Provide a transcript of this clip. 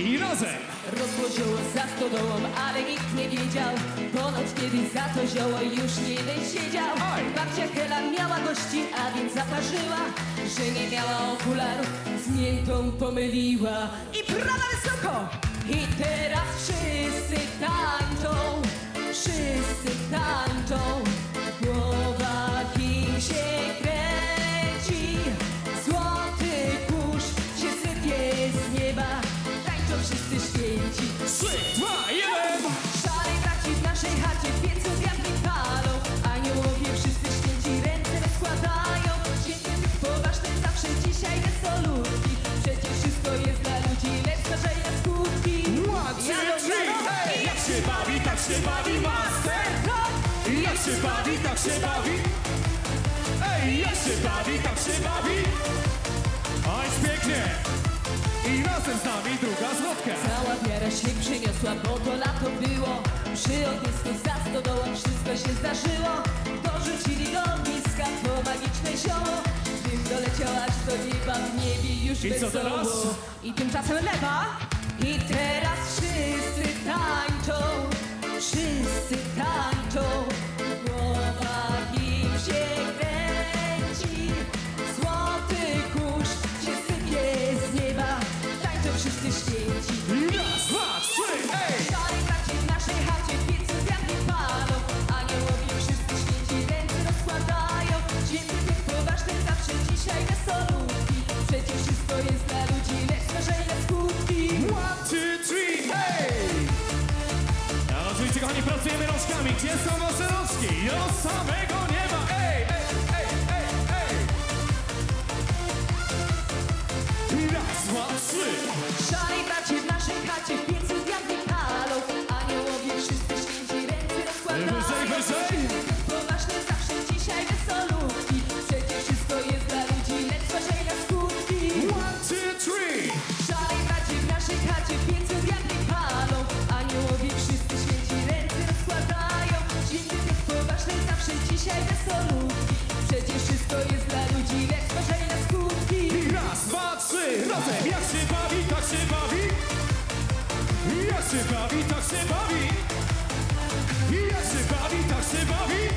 i razem. Rozłożyło za stodołą, ale nikt nie wiedział Ponoć kiedy za to zioło już nie siedział Aj! Babcia Hela miała gości, a więc zaparzyła Że nie miała okularów, z miętą pomyliła I prawa wysoko! I teraz wszyscy tańczą się bawi master. Jak się bawi, tak się bawi. Ej, jak się bawi, tak się bawi. Jest pięknie. I razem z nami druga zwrotka. Cała wiara się przyniosła, bo to lato było Przy ognisku za stodołą wszystko się zdarzyło Dorzucili do ogniska to magiczne zioło Dym doleciał aż do nieba, w niebie już I co wesoło teraz? I tymczasem lewa I teraz wszyscy kochani, pracujemy rączkami. Gdzie są wasze rączki? Do samego nieba. Wesolutki Przecież wszystko jest dla ludzi Lecz zdarzenia skutki I raz, dwa, trzy. Razem. Jak się bawi, tak się bawi. Jak się bawi, tak się bawi. Jak się bawi, tak się bawi.